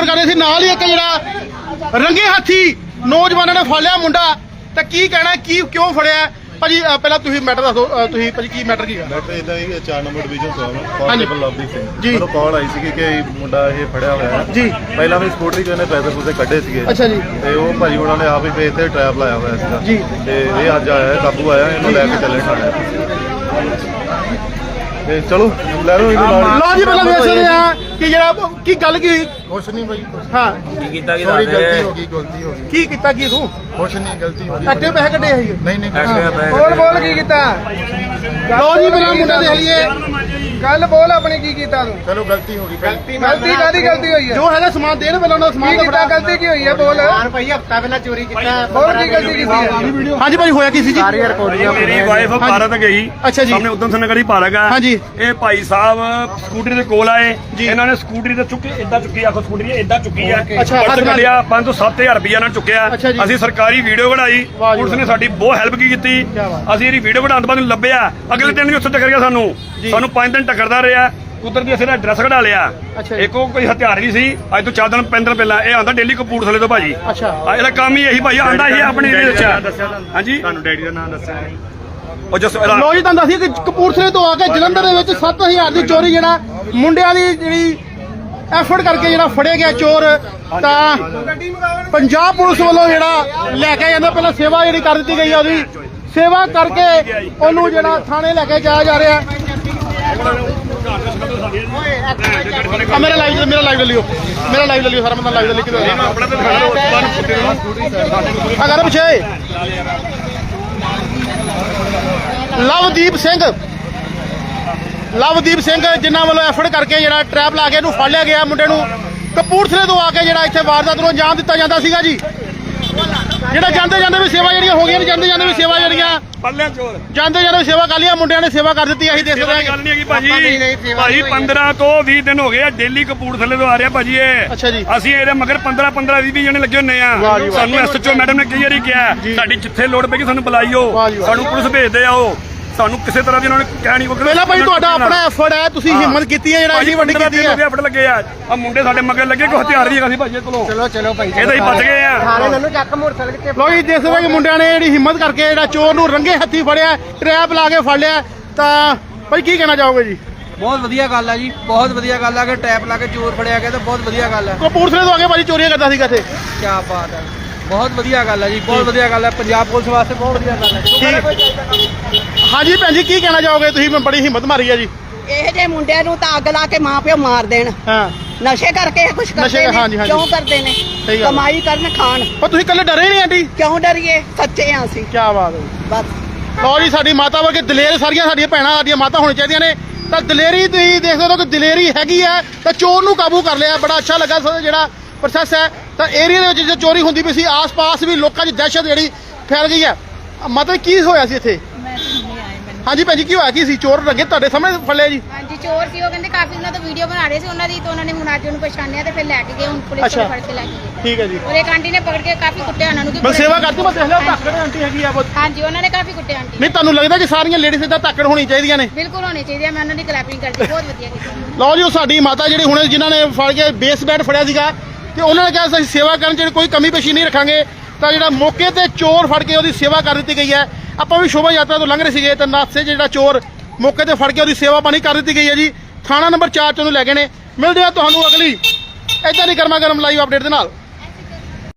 Cover ਕਰ ਰਹੇ ਸੀ ਨਾਲ ਹੀ ਇੱਕ ਜਿਹੜਾ ਰੰਗੇ ਹੱਥੀ ਨੌਜਵਾਨਾਂ ਨੇ ਫੜ ਲਿਆ ਮੁੰਡਾ। ਤਾਂ ਕੀ ਕਹਿਣਾ ਕੀ ਕਿਉਂ ਫੜਿਆ? ਭਾਜੀ ਪਹਿਲਾਂ ਤੁਸੀਂ ਮੈਟਰ ਦੱਸੋ ਤੁਸੀਂ ਭਾਜੀ ਕੀ ਮੈਟਰ ਕੀ ਹੈ ਬੈਠੇ ਇਦਾਂ ਹੀ 4 ਨੰਬਰ ਡਿਵੀਜ਼ਨ ਤੋਂ। ਕਾਂਸਟੇਬਲ ਲਵਦੀਪ ਸਿੰਘ ਜੀ। ਮੈਨੂੰ ਕਾਲ ਆਈ ਸੀਗੀ ਕਿ ਇਹ ਮੁੰਡਾ ਇਹ ਫੜਿਆ ਹੋਇਆ ਹੈ। ਜੀ। ਪਹਿਲਾਂ ਵੀ ਸਕੂਟਰੀ ਤੋਂ ਇਹਨੇ ਪੈਸੇ ਪੂਸੇ ਕੱਢੇ ਸੀਗੇ। ਅੱਛਾ ਜੀ। ਤੇ ਉਹ ਭਾਜੀ ਉਹਨਾਂ ਨੇ ਆਪ ਹੀ ਪੇਜ ਤੇ ਟ੍ਰੈਪ ਲਾਇਆ ਹੋਇਆ ਸੀਗਾ। ਜੀ। ਤੇ ਇਹ ਅੱਜ ਆਇਆ ਹੈ, ਕਾਬੂ ਆਇਆ ਇਹਨੂੰ ਲੈ ਕੇ ਚੱਲੇ ਥਾਣੇ। ਤੇ ਚਲੋ ਲੈ ਲਓ ਇਹਨੂੰ ਨਾਲ ਲਓ ਜੀ ਪਹਿਲਾਂ ਸਕਦੇ ਆ ਕਿ ਜਿਹੜਾ ਕੀ ਗੱਲ ਕੀ ਹੋਈ? ਕੁਛ ਨਹੀਂ ਭਾਈ ਹਾਂ। ਕੀਤਾ ਕੀ ਸੌਰੀ ਦੱਸਦੇ ਗਲਤੀ ਹੋ ਗਈ ਗਲਤੀ ਹੋ ਗਈ। ਕੀ ਕੀਤਾ ਕੀ ਤੂੰ? ਕੁਛ ਨਹੀਂ ਗਲਤੀ ਹੋ ਗਈ। ਐਕਟਿਵ ਪੈਸੇ ਕੱਢੇ ਸੀ? ਨਹੀਂ ਨਹੀਂ। ਬੋਲ ਬੋਲ ਕੀ ਕੀਤਾ? ਲਓ ਜੀ ਪਹਿਲਾਂ ਮੁੰਡਾ ਦੇਖ ਲਈਏ। ਗੱਲ ਬੋਲ ਆਪਣੀ ਕੀ ਕੀਤਾ ਤੂੰ? ਚਲੋ ਗਲਤੀ ਹੋ ਗਈ ਗਲਤੀ ਗਲਤੀ ਕਾਦੀ ਗਲਤੀ ਹੋਈ ਹੈ? ਜੋ ਹੈਗਾ ਸਮਾਨ ਦੇਣ ਪਹਿਲਾਂ ਉਹਨਾਂ ਸਮਾਨ ਕੀ ਕੀਤਾ। ਗਲਤੀ ਕੀ ਹੋਈ ਹੈ? ਬੋਲ। ਭਾਈ ਹਫਤਾ ਪਹਿਲਾਂ ਚੋਰੀ ਕੀਤਾ ਬੋਲ ਕੀ ਗਲਤੀ ਕੀਤੀ ਹੈ? ਹਾਂਜੀ ਭਾਜੀ ਹੋਇਆ ਕੀ ਸੀ ਜੀ? ਸਾਰੀਆਂ ਰਿਕਾਰਡਿੰਗਾਂ ਮੇਰੀ ਵਾਈਫ ਭਾਰਤ ਗਈ। ਅੱਛਾ ਜੀ। ਸਾਹਮਣੇ ਉਦਮ ਸਿੰਘ ਨਗਰੀ ਪਾਰਕ ਹੈ ਹਾਂਜੀ। ਇਹ ਭਾਈ ਸਾਹਿਬ ਸਕੂਟਰੀ ਦੇ ਕੋਲ ਆਏ। ਜੀ। ਇਹਨਾਂ ਨੇ ਸਕੂਟਰੀ ਤੇ ਚੁੱਕੀ ਇਦਾਂ ਚੁੱਕੀ ਆਖੋ ਸਕੂਟਰੀ ਇਦਾਂ ਚੁੱਕੀ ਆ। ਅੱਛਾ, ਹੱਥ। ਕੱਢਿਆ 5 ਤੋਂ 7000 ਰੁਪਇਆ ਨਾਲ ਚੁੱਕਿਆ। ਅਸੀਂ ਸਰਕਾਰੀ ਵੀਡੀਓ ਬਣਾਈ। ਪੁਲਿਸ ਨੇ ਸਾਡੀ ਬਹੁਤ ਹੈਲਪ ਕੀਤੀ। ਅਸੀਂ ਇਹਦੀ ਵੀਡੀਓ ਬਣਾਉਣ ਤੋਂ ਬਾਅਦ ਲੱਭਿਆ। ਅਗਲੇ ਦਿਨ ਵੀ ਉੱਥੇ ਟੱਕਰ ਗਿਆ ਸਾਨੂੰ। ਸਾਨੂੰ 5 ਦਿਨ ਟੱਕਰਦਾ ਰਿਹਾ ਉਧਰ ਦੀ ਅਸੀਂ ਇਹਦਾ ਐਡਰੈਸ ਕਢਾ ਲਿਆ। ਇੱਕ ਉਹ ਕੋਈ ਹਥਿਆਰ ਵੀ ਸੀ ਅੱਜ ਤੋਂ 4 ਦਿਨ 5 ਦਿਨ ਪਹਿਲਾਂ। ਇਹ ਆਂਦਾ ਡੇਲੀ ਕਪੂਰਥਲੇ ਤੋਂ ਭਾਜੀ। ਅੱਛਾ। ਆ ਇਹਦਾ ਕੰਮ ਹੀ ਇਹੀ ਭਾਈ ਆਂਦਾ ਹੀ ਆਪਣੀ ਇਹਦੇ ਵਿੱਚ। ਹਾਂਜੀ। ਤੁਹਾਨੂੰ ਡੈਡੀ ਦਾ ਨਾਮ ਦੱਸਿਆ ਉਹ ਜਸ ਲੋ ਜੀ ਤੁਹਾਨੂੰ ਦੱਸੀਏ ਕਿ ਕਪੂਰਥਲੇ ਤੋਂ ਆ ਕੇ ਜਲੰਧਰ ਦੇ ਵਿੱਚ 7000 ਦੀ ਚੋਰੀ ਜਿਹੜਾ ਮੁੰਡਿਆਂ ਦੀ ਜਿਹੜੀ ਐਫਰਟ ਕਰਕੇ ਜਿਹੜਾ ਫੜਿਆ ਗਿਆ ਚੋਰ ਤਾਂ ਪੰਜਾਬ ਪੁਲਿਸ ਵੱਲੋਂ ਜਿਹੜਾ ਲੈ ਕੇ ਜਾਂਦਾ। ਪਹਿਲਾਂ ਸੇਵਾ ਜਿਹੜੀ ਕਰ ਦਿੱਤੀ ਗਈ ਆ ਉਹਦੀ। ਸੇਵਾ ਕਰਕੇ ਉਹਨੂੰ ਜਿਹੜਾ ਥਾਣੇ ਲੈ ਕੇ ਜਾਇਆ ਜਾ ਰਿਹਾ। ਆ ਮੇਰਾ ਲਾਈਵ ਮੇਰਾ ਲਾਈਵ ਲੈ ਲਿਓ ਮੇਰਾ ਲਾਈਵ ਲੈ ਲਿਓ ਸਾਰਾ ਬੰਦਾ ਲਾਈਵ ਲੈ ਲਿਓ ਆਪਣਾ ਤਾਂ ਖੜਾ ਨੂੰ ਆ। ਕਰ ਪਿੱਛੇ। ਲਵਦੀਪ ਸਿੰਘ। ਲਵਦੀਪ ਸਿੰਘ ਜਿਨ੍ਹਾਂ ਵੱਲੋਂ ਐਫਰਟ ਕਰਕੇ ਜਿਹੜਾ ਟ੍ਰੈਪ ਲਾ ਕੇ ਇਹਨੂੰ ਫੜ ਲਿਆ ਗਿਆ ਮੁੰਡੇ ਨੂੰ। ਕਪੂਰਥਲੇ ਤੋਂ ਆ ਕੇ ਜਿਹੜਾ ਇੱਥੇ ਵਾਰਦਾਤ ਨੂੰ ਅੰਜਾਮ ਦਿੱਤਾ ਜਾਂਦਾ ਸੀਗਾ ਜੀ। ਜਿਹੜਾ ਜਾਂਦੇ ਜਾਂਦੇ ਵੀ ਸੇਵਾ ਜਿਹੜੀਆਂ ਹੋ ਗਈਆਂ ਜਾਂਦੇ ਜਾਂਦੇ ਵੀ ਸੇਵਾ ਜਿਹੜੀਆਂ ਚੋਰ। ਜਾਂਦੇ ਜਾਂਦੇ ਸੇਵਾ ਕਰ ਲਿਆ ਮੁੰਡਿਆਂ ਨੇ ਸੇਵਾ ਕਰ ਦਿੱਤੀ ਅਸੀਂ ਦੇਖ ਸੇਵਾ ਸਕਦੇ ਦੀ ਹਾਂ ਗੱਲ ਨਹੀਂ ਹੈਗੀ ਭਾਜੀ। ਨਹੀਂ, ਨਹੀਂ, ਸੇਵਾ ਭਾਜੀ ਨਹੀਂ ਹੋਈ 15 ਤੋਂ 20 ਦਿਨ ਹੋ ਗਏ ਆ ਡੇਲੀ ਕਪੂਰਥਲੇ ਤੋਂ ਆ ਰਿਹਾ ਭਾਜੀ ਇਹ। ਅੱਛਾ ਜੀ। ਅਸੀਂ ਇਹਦੇ ਮਗਰ 15 15 20 ਜਣੇ ਲੱਗੇ ਹੁੰਨੇ ਆ। ਵਾਹ ਜੀ ਵਾਹ। ਸਾਨੂੰ ਐਸਐਚਓ ਮੈਡਮ ਨੇ ਕਈ ਵਾਰੀ ਕਿਹਾ ਸਾਡੀ ਜਿੱਥੇ ਲੋੜ ਪੈਗੀ ਸਾਨੂੰ ਬੁਲਾਈਓ ਵਾਹ ਜੀ ਵਾਹ। ਸਾਨੂੰ ਪੁਲਿਸ ਭੇਜਦੇ ਆਓ। ਸਾਨੂੰ ਕਿਸੇ ਤਰ੍ਹਾਂ ਦੀ ਉਹਨਾਂ ਨੇ ਕਹਿ ਨਹੀਂ ਪਹਿਲਾਂ ਭਾਈ ਤੁਹਾਡਾ ਆਪਣਾ ਐਫਰਟ ਹੈ ਤੁਸੀਂ ਹਿੰਮਤ ਕੀਤੀ ਹੈ ਜਿਹੜਾ ਇੰਨੀ ਵੱਡੀ ਕੀਤੀ ਹੈ। ਫਟ ਲੱਗੇ ਆ। ਆ ਮੁੰਡੇ ਸਾਡੇ ਮਗਰ ਲੱਗੇ ਕੋਈ ਹਥਿਆਰ ਵੀ ਹੈਗਾ ਸੀ ਭਾਜੀ ਕੋਲੋਂ। ਚਲੋ ਚਲੋ ਭਾਈ ਇਹਦਾ ਹੀ ਬਚ ਗਏ ਆ। ਥਾਣੇ ਮੈਨੂੰ ਚੱਕ ਮੋਟਰਸਾਈਕਲ ਕਿੱਥੇ ਲੋ ਜੀ ਦੇਖ ਸਕਦੇ ਕਿ ਮੁੰਡਿਆਂ ਨੇ ਜਿਹੜੀ ਹਿੰਮਤ ਕਰਕੇ ਜਿਹੜਾ ਚੋਰ ਨੂੰ ਰੰਗੇ ਹੱਥੀ ਫੜਿਆ ਟ੍ਰੈਪ ਲਾ ਕੇ ਫੜ ਲਿਆ ਤਾਂ ਭਾਈ ਕੀ ਕਹਿਣਾ ਚਾਹੋਗੇ ਜੀ? ਬਹੁਤ ਵਧੀਆ ਗੱਲ ਆ ਜੀ ਬਹੁਤ ਵਧੀਆ ਗੱਲ ਆ ਕਿ ਟੈਪ ਲਾ ਕੇ ਚੋਰ ਫੜਿਆ ਗਿਆ ਤਾਂ ਬਹੁਤ ਵਧੀਆ ਗੱਲ ਆ। ਕਪੂਰਥਲੇ ਤੋਂ ਆ ਕੇ ਭਾਜੀ ਚੋਰੀਆਂ ਕਰਦਾ ਸੀਗਾ ਇੱਥੇ। ਕੀ ਬਾਤ ਹੈ ਬਹੁਤ ਵਧੀਆ ਗੱਲ ਆ ਜੀ ਬਹੁਤ ਵਧੀਆ ਗੱਲ ਆ ਪੰਜਾਬ ਪੁਲਿਸ ਵਾਸਤੇ ਬਹੁਤ ਵਧੀਆ ਗੱਲ ਆ। ਠੀਕ। ਹਾਂਜੀ ਭੈਣ ਜੀ ਕੀ ਕਹਿਣਾ ਚਾਹੋਗੇ? ਤੁਸੀਂ ਮੈਂ ਬੜੀ ਹਿੰਮਤ ਮਾਰੀ ਹੈ ਜੀ। ਇਹ ਜੇ ਮੁੰਡਿਆਂ ਨੂੰ ਤਾਂ ਅੱਗ ਲਾ ਕੇ ਮਾਂ ਪਿਓ ਮਾਰ ਦੇਣ। ਹਾਂ। ਨਸ਼ੇ ਕਰਕੇ ਕੁਝ ਨਸ਼ੇ, ਕਰਦੇ ਹਾਂਜੀ, ਨੇ ਹਾਂਜੀ। ਕਿਉਂ ਕਰਦੇ ਨੇ? ਸਹੀ ਗੱਲ। ਕਮਾਈ ਕਰਨ ਖਾਣ। ਪਰ ਤੁਸੀਂ ਕੱਲੇ ਡਰੇ ਨਹੀਂ ਆਂਟੀ? ਕਿਉਂ ਡਰੀਏ? ਸੱਚੇ ਆ ਅਸੀਂ। ਕੀ ਬਾਤ ਹੈ ਬਸ। ਲਓ ਜੀ ਸਾਡੀ ਮਾਤਾ ਵਰਗੇ ਦਲੇਰ ਸਾਰੀਆਂ ਸਾਡੀਆਂ ਭੈਣਾਂ ਸਾਡੀਆਂ ਮਾਤਾ ਹੋਣੀ ਚਾਹੀਦੀਆਂ ਨੇ। ਤਾਂ ਦਲੇਰੀ ਤੁਸੀਂ ਦੇਖ ਸਕਦੇ ਹੋ ਕਿ ਦਲੇਰੀ ਹੈਗੀ ਹੈ ਤਾਂ ਚੋਰ ਨੂੰ ਕਾਬੂ ਕਰ ਲਿਆ। ਬੜਾ ਅੱਛਾ ਲੱਗਾ ਸਰ ਜਿਹੜਾ ਪ੍ਰੋਸੈਸ ਹੈ। ਤਾਂ ਏਰੀਆ ਦੇ ਵਿੱਚ ਜੋ ਚੋਰੀ ਹੁੰਦੀ ਪਈ ਸੀ ਆਸ-ਪਾਸ ਵੀ ਲੋਕਾਂ 'ਚ ਦਹਿਸ਼ਤ ਜਿਹੜੀ ਫੈਲ ਗਈ ਹੈ। ਮਤਲਬ ਕੀ ਹੋਇਆ ਸੀ ਇੱਥੇ? ਹਾਂਜੀ ਭੈਣ ਜੀ ਕੀ ਹੋਇਆ? ਕੀ ਸੀ? ਚੋਰ ਲੱਗੇ ਤੁਹਾਡੇ ਸਾਹਮਣੇ ਫੜਿਆ ਜੀ? ਹਾਂਜੀ ਚੋਰ ਸੀ ਉਹ ਕਹਿੰਦੇ ਕਾਫੀ ਉਹਨਾਂ ਤੋਂ ਵੀਡੀਓ ਬਣਾ ਰਹੇ ਸੀ ਉਹਨਾਂ ਦੀ ਤਾਂ ਉਹਨਾਂ ਨੇ ਮੁਨਾਜੋ ਨੂੰ ਪਛਾਣਿਆ ਤੇ ਫਿਰ ਲੈ ਕੇ ਗਏ ਹੁਣ ਪੁਲਿਸ ਅੱਛਾ। ਫੜ ਕੇ ਲੈ ਕੇ ਗਏ। ਠੀਕ ਹੈ ਜੀ। ਔਰ ਇੱਕ ਆਂਟੀ ਨੇ ਪਕੜ ਕੇ ਕਾਫੀ ਕੁੱਟਿਆ ਉਹਨਾਂ ਨੂੰ ਕਿ ਮੈਂ ਸੇਵਾ ਕਰਦੀ ਮੈਂ ਦੇਖ ਲਿਆ ਧੱਕੜ ਆਂਟੀ ਹੈਗੀ ਆ ਬਹੁਤ ਹਾਂਜੀ ਉਹਨਾਂ ਨੇ ਕਾਫੀ ਕੁੱਟਿਆ ਆਂਟੀ ਨਹੀਂ ਤੁਹਾਨੂੰ ਲੱਗਦਾ ਕਿ ਸਾਰੀਆਂ ਲੇਡੀਜ਼ ਇਦਾਂ ਧੱਕੜ ਹੋਣੀ ਚਾਹੀਦੀਆਂ ਨੇ? ਬਿਲਕੁਲ ਹੋਣੀ ਚਾਹੀਦੀ ਮੈਂ ਉਹਨਾਂ ਦੀ ਕਲੈਪਿੰਗ ਕਰਦੀ ਬਹੁਤ ਵਧੀਆ ਕੀਤੀ ਲਓ ਜੀ ਉਹ ਸਾਡੀ ਮਾਤਾ ਜਿਹੜੀ ਹੁਣੇ ਜਿਨ੍ਹਾਂ ਨੇ ਫੜ ਕੇ ਬੇਸ ਬੈਟ ਫੜਿਆ ਸੀਗਾ ਤੇ ਉਹਨਾਂ ਨੇ ਕਿਹਾ ਅਸੀਂ ਸੇਵਾ ਕਰਨ ਚ ਕੋਈ ਕਮੀ ਪੇਸ਼ੀ ਨਹੀਂ ਰੱਖਾਂਗੇ ਤਾਂ ਜਿਹੜਾ ਮੌਕੇ ਤੇ ਚੋਰ ਫੜ ਕੇ ਉਹਦੀ ਸੇਵਾ ਕਰ ਦਿੱਤੀ ਗਈ ਹੈ। ਆਪਾਂ ਵੀ ਸ਼ੋਭਾ ਯਾਤਰਾ ਤੋਂ ਲੰਘ ਰਹੇ ਸੀਗੇ ਤਾਂ ਨਾਸੇ ਜਿਹੜਾ ਚੋਰ ਮੌਕੇ ਤੇ ਫੜ ਕੇ ਉਹਦੀ ਸੇਵਾ ਪਾਣੀ ਕਰ ਦਿੱਤੀ ਗਈ ਹੈ ਜੀ। ਥਾਣਾ ਨੰਬਰ 4 ਚ ਉਹਨੂੰ ਲੈ ਗਏ ਨੇ। ਮਿਲਦੇ ਆ ਤੁਹਾਨੂੰ ਅਗਲੀ। ਇਦਾਂ ਦੀ ਕਰਮਾ ਗਰਮ ਲਾਈਵ ਅਪਡੇਟ ਦੇ ਨਾਲ।